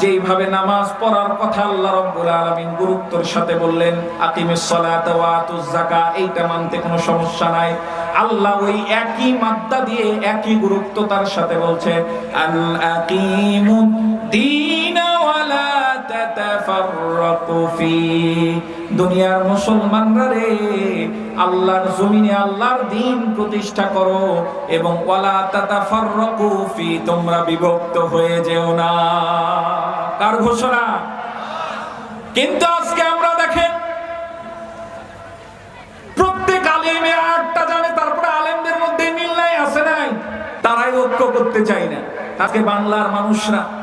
যেইভাবে নামাজ পড়ার কথা আল্লাহ রাব্বুল আলামিন গুরুত্বর সাথে বললেন, আকিমিস সালাত ওয়া আতুজ যাকাত এইটা মানতে কোনো সমস্যা নাই। আল্লাহ ওই একই মাত্রা দিয়ে একই গুরুত্ব তার সাথে বলছে আল আকিমুদ দুনিয়ার মুসলমানরা রে আল্লাহর জমিনে আল্লাহর দিন প্রতিষ্ঠা করো এবং ওয়ালা তাতাফাররাকু ফি, তোমরা বিভক্ত হয়ে যেও না। কার ঘোষণা? কিন্তু আজকে আমরা দেখেন, প্রত্যেক আলেমে আটটা জানে, তারপরে আলেমদের মধ্যে মিল নাই, আছে নাই। তারাই ঐক্য করতে চায় না। তাকে বাংলার মানুষরা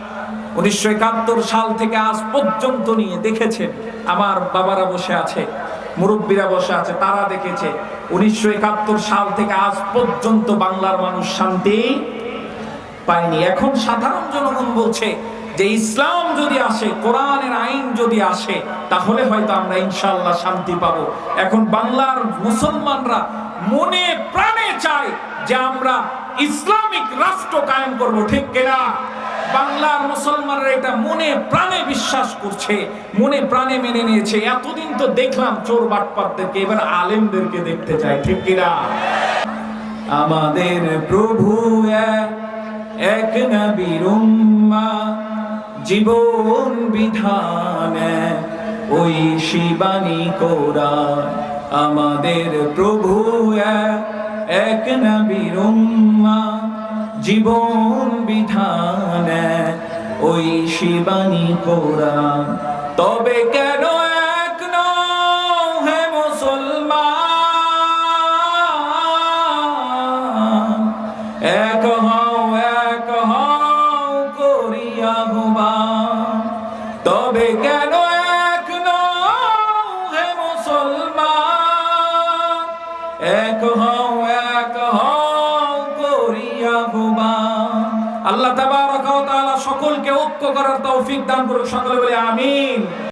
উনিশশো একাত্তর সাল থেকে আজ পর্যন্ত নিয়ে দেখেছেন আমার বাবারা বসে আছে, মুরব্বীরা বসে আছে, তারা দেখেছে, উনিশশো একাত্তর সাল থেকে আজ পর্যন্ত বাংলার মানুষ শান্তি পায়নি। এখন সাধারণ জনগণ বলছে যে ইসলাম যদি আসে, কোরআনের আইন যদি আসে, তাহলে হয়তো আমরা ইনশাল্লাহ শান্তি পাবো। এখন বাংলার মুসলমানরা মনে প্রাণে চায় যে আমরা ইসলামিক রাষ্ট্র কায়েম করব, ঠিক কিনা? বাংলার মুসলমানরা এটা মনে প্রাণে বিশ্বাস করছে, মনে প্রাণে মেনে নিয়েছে। এতদিন তো দেখলাম চোর বাটপাতদেরকে এবার আলেমদেরকে দেখতে চাই, ঠিক কিনা? আমাদের প্রভু এক নবীর জীবন বিধান ওই শিবানী কোরআন। আমাদের প্রভু এক নবীর জীবন বিধান ওই শিবানী কোরআন। তবে কেন এক হে মুসলমান? এক হও এক হও করিয়া হুমান তবে কেন এক হে মুসলমান? এক হও আল্লাহ তাবারক ওয়া তাআলা সকলকে ঐক্য করার তৌফিক দান করুন সকলে বলে আমিন।